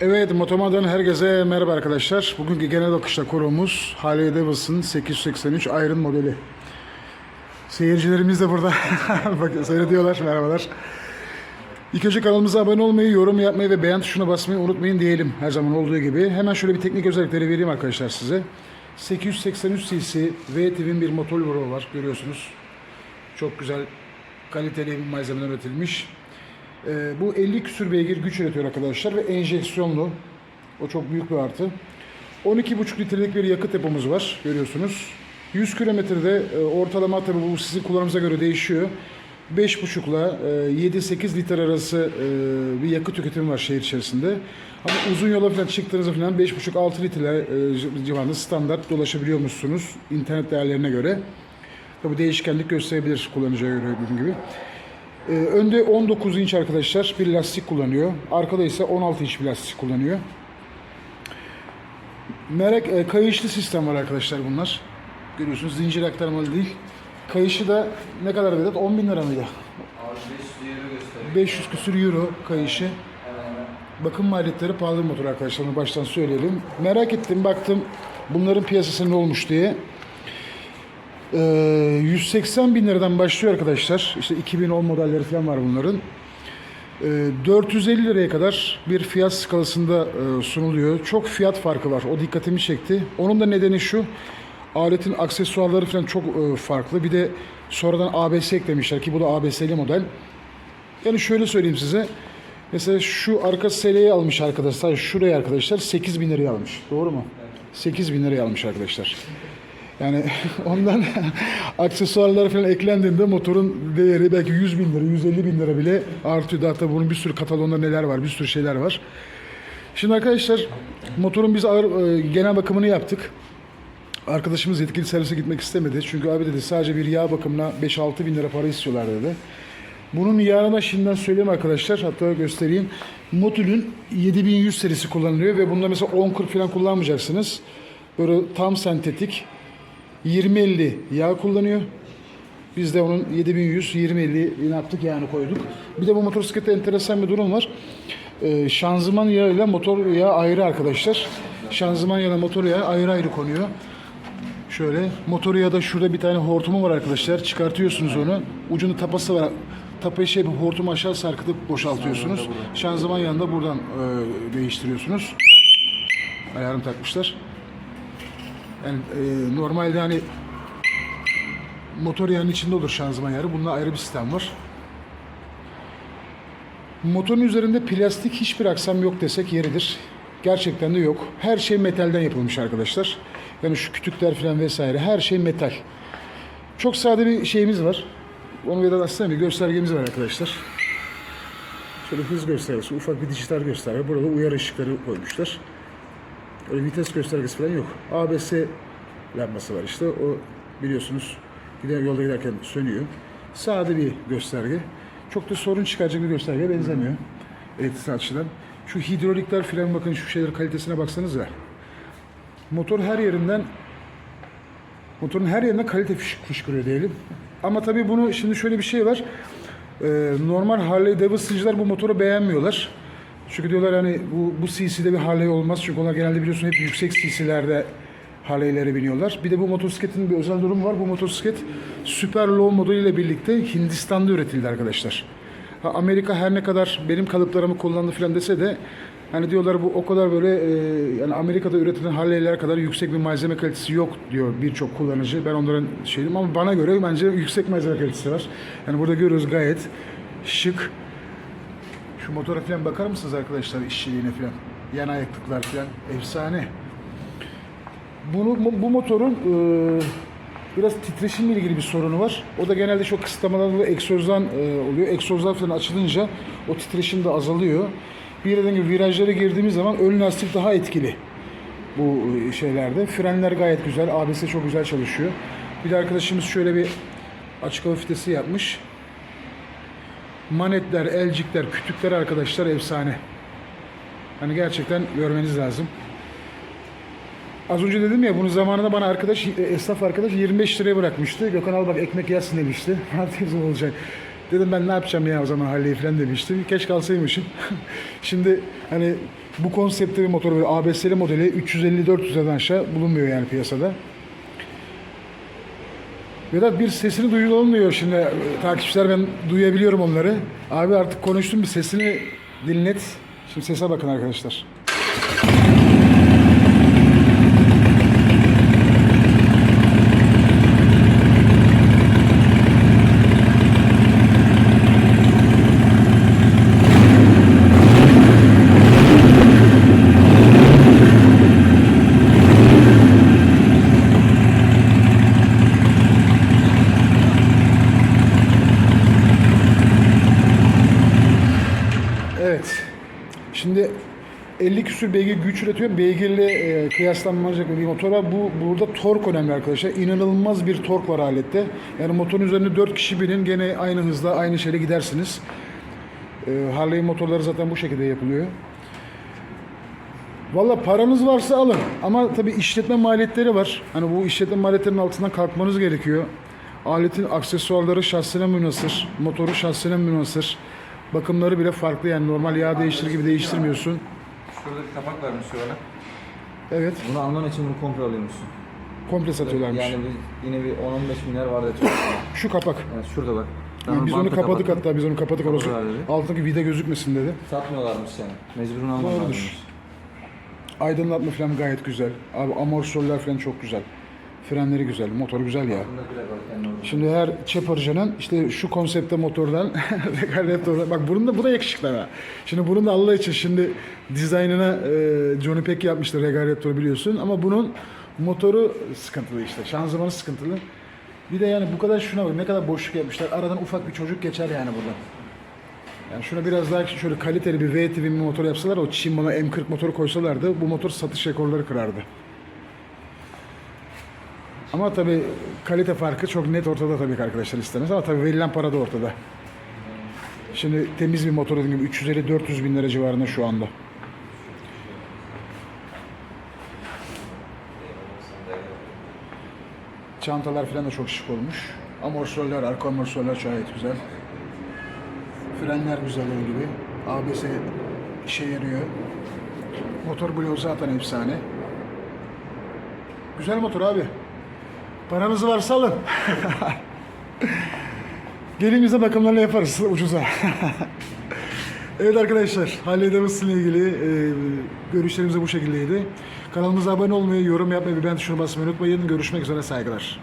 Evet, Motomad'dan herkese merhaba arkadaşlar. Bugünkü genel bakışta konuğumuz Harley Davidson 883 Iron modeli. Seyircilerimiz de burada. Bakın seyrediyorlar, merhabalar. İlk önce kanalımıza abone olmayı, yorum yapmayı ve beğen tuşuna basmayı unutmayın diyelim her zaman olduğu gibi. Hemen şöyle bir teknik özellikleri vereyim arkadaşlar size. 883 cc V-Twin bir motor var görüyorsunuz. Çok güzel kaliteli bir malzemeden üretilmiş. Ee, bu 50 küsür beygir güç üretiyor arkadaşlar ve enjeksiyonlu. O çok büyük bir artı. 12,5 litrelik bir yakıt depomuz var görüyorsunuz. 100 kilometrede e, ortalama tabi bu sizin kullanımıza göre değişiyor. 5,5 ile 7-8 litre arası e, bir yakıt tüketimi var şehir içerisinde. Ama uzun yola falan çıktığınızda falan 5,5-6 litre e, civarında standart dolaşabiliyormuşsunuz internet değerlerine göre. Tabi değişkenlik gösterebilir kullanıcıya göre dediğim gibi. Ee, önde 19 inç arkadaşlar bir lastik kullanıyor. Arkada ise 16 inç bir lastik kullanıyor. Merek e, kayışlı sistem var arkadaşlar bunlar. Görüyorsunuz zincir aktarmalı değil. Kayışı da ne kadar Vedat? 10 bin lira mıydı? Abi 500 euro gösteriyor. 500 küsür euro kayışı. Bakım maliyetleri pahalı motor arkadaşlar. Onu baştan söyleyelim. Merak ettim baktım bunların piyasası ne olmuş diye. Ee, 180 bin liradan başlıyor arkadaşlar. İşte 2010 modelleri falan var bunların. Ee, 450 liraya kadar bir fiyat skalasında e, sunuluyor. Çok fiyat farkı var. O dikkatimi çekti. Onun da nedeni şu. Aletin aksesuarları falan çok e, farklı. Bir de sonradan ABS eklemişler ki bu da ABS'li model. Yani şöyle söyleyeyim size. Mesela şu arka seleyi almış arkadaşlar. Şuraya arkadaşlar 8 bin liraya almış. Doğru mu? 8 bin liraya almış arkadaşlar. Yani ondan aksesuarlar falan eklendiğinde motorun değeri belki 100 bin lira, 150 bin lira bile artıyor. Daha tabii bunun bir sürü katalonda neler var, bir sürü şeyler var. Şimdi arkadaşlar motorun biz ağır, e, genel bakımını yaptık. Arkadaşımız yetkili servise gitmek istemedi. Çünkü abi dedi sadece bir yağ bakımına 5-6 bin lira para istiyorlar dedi. Bunun yağına şimdiden söyleyeyim arkadaşlar. Hatta göstereyim. Motul'ün 7100 serisi kullanılıyor ve bunda mesela 10-40 falan kullanmayacaksınız. Böyle tam sentetik 20-50 yağ kullanıyor. Biz de onun 7100 20-50 ne yaptık yani koyduk. Bir de bu motosiklette enteresan bir durum var. Ee, şanzıman yağı ile motor yağı ayrı arkadaşlar. Şanzıman yağı ile motor yağı ayrı ayrı konuyor. Şöyle motor yağı da şurada bir tane hortumu var arkadaşlar. Çıkartıyorsunuz onu. Ucunda tapası var. Tapayı şey hortumu aşağı sarkıtıp boşaltıyorsunuz. Şanzıman yağını da buradan e, değiştiriyorsunuz. Ayarını takmışlar. Yani e, normalde hani motor yağının içinde olur şanzıman yağı. Bunda ayrı bir sistem var. Motorun üzerinde plastik hiçbir aksam yok desek yeridir. Gerçekten de yok. Her şey metalden yapılmış arkadaşlar. Yani şu kütükler falan vesaire her şey metal. Çok sade bir şeyimiz var. Onu Vedat aslında bir göstergemiz var arkadaşlar. Şöyle hız göstergesi, ufak bir dijital gösterge. Burada uyarı ışıkları koymuşlar. Öyle vites göstergesi falan yok. ABS lambası var işte. O biliyorsunuz gider yolda giderken sönüyor. Sade bir gösterge. Çok da sorun çıkaracak bir göstergeye benzemiyor. Elektriksel açıdan. Şu hidrolikler falan bakın şu şeyler kalitesine baksanıza. Motor her yerinden motorun her yerinden kalite fış- fışkırıyor diyelim. Ama tabii bunu şimdi şöyle bir şey var. Ee, normal Harley Davidson'cılar bu motoru beğenmiyorlar. Çünkü diyorlar hani bu, bu CC'de bir Harley olmaz. Çünkü onlar genelde biliyorsun hep yüksek CC'lerde Harley'lere biniyorlar. Bir de bu motosikletin bir özel durumu var. Bu motosiklet Super Low modeliyle birlikte Hindistan'da üretildi arkadaşlar. Amerika her ne kadar benim kalıplarımı kullandı falan dese de hani diyorlar bu o kadar böyle e, yani Amerika'da üretilen Harley'ler kadar yüksek bir malzeme kalitesi yok diyor birçok kullanıcı. Ben onların şeyim ama bana göre bence yüksek malzeme kalitesi var. Yani burada görüyoruz gayet şık. Şu motora falan bakar mısınız arkadaşlar işçiliğine falan? Yan ayaklıklar falan efsane. Bunu bu, motorun e, biraz titreşimle ilgili bir sorunu var. O da genelde çok kısıtlamadan dolayı egzozdan e, oluyor. Egzozlar falan açılınca o titreşim de azalıyor. Bir dediğim gibi virajlara girdiğimiz zaman ön lastik daha etkili bu e, şeylerde. Frenler gayet güzel. ABS çok güzel çalışıyor. Bir de arkadaşımız şöyle bir açık hava fitesi yapmış. Manetler, elcikler, kütükler arkadaşlar efsane. Hani gerçekten görmeniz lazım. Az önce dedim ya bunu zamanında bana arkadaş, e, esnaf arkadaş 25 liraya bırakmıştı. Gökhan al bak ekmek yersin demişti. Fatih olacak. Dedim ben ne yapacağım ya o zaman Harley falan demişti. Keşke alsaymışım. Şimdi hani bu konseptte bir motor ABS'li modeli 350-400'den aşağı bulunmuyor yani piyasada. Vedat bir sesini duyulmuyor şimdi e, takipçiler ben duyabiliyorum onları. Abi artık konuştum bir sesini dinlet. Şimdi sese bakın arkadaşlar. Evet. Şimdi 50 küsür beygir güç üretiyor. Beygirle e, kıyaslanmayacak bir motor var. Bu burada tork önemli arkadaşlar. İnanılmaz bir tork var alette. Yani motorun üzerinde 4 kişi binin gene aynı hızla aynı şeyle gidersiniz. E, Harley motorları zaten bu şekilde yapılıyor. Valla paranız varsa alın. Ama tabii işletme maliyetleri var. Hani bu işletme maliyetlerinin altından kalkmanız gerekiyor. Aletin aksesuarları şahsine münasır. Motoru şahsine münasır. Bakımları bile farklı yani normal yağ değiştirir gibi değiştirmiyorsun. Şurada bir kapak varmış şu ana. Evet. Bunu alman için bunu komple alıyormuşsun. Komple satıyorlarmış. Yani bir, yine bir 10-15 milyar vardı. Şu kapak. Yani şurada bak. biz onu kapadık kapattım. hatta biz onu kapattık orası. Altındaki vida gözükmesin dedi. Satmıyorlarmış yani. Mecburun lazımmış. Aydınlatma falan gayet güzel. Abi amortisörler falan çok güzel. Frenleri güzel. Motoru güzel ya. Şimdi her Chaparcan'ın işte şu konsepte motordan Regaletto'dan bak bunun da bu da yakışıklı ha. Şimdi bunun da Allah için şimdi dizaynına e, Johnny Peck yapmıştı Regaletto'yu biliyorsun ama bunun motoru sıkıntılı işte. Şanzımanı sıkıntılı. Bir de yani bu kadar şuna bak ne kadar boşluk yapmışlar. Aradan ufak bir çocuk geçer yani burada. Yani şuna biraz daha şöyle kaliteli bir V-TV bir motor yapsalar o Shimano M40 motoru koysalardı bu motor satış rekorları kırardı. Ama tabii kalite farkı çok net ortada tabii ki arkadaşlar istemez ama tabii verilen para da ortada. Şimdi temiz bir motor dediğim gibi 350-400 bin lira civarında şu anda. Çantalar falan da çok şık olmuş. Amortisörler, arka amortisörler gayet güzel. Frenler güzel onun gibi. ABS işe yarıyor. Motor bloğu zaten efsane. Güzel motor abi. Paranız varsa alın. Gelin bize bakımlarını yaparız ucuza. evet arkadaşlar, Harley ilgili e, görüşlerimiz de bu şekildeydi. Kanalımıza abone olmayı, yorum yapmayı beğen tuşuna basmayı unutmayın. Görüşmek üzere, saygılar.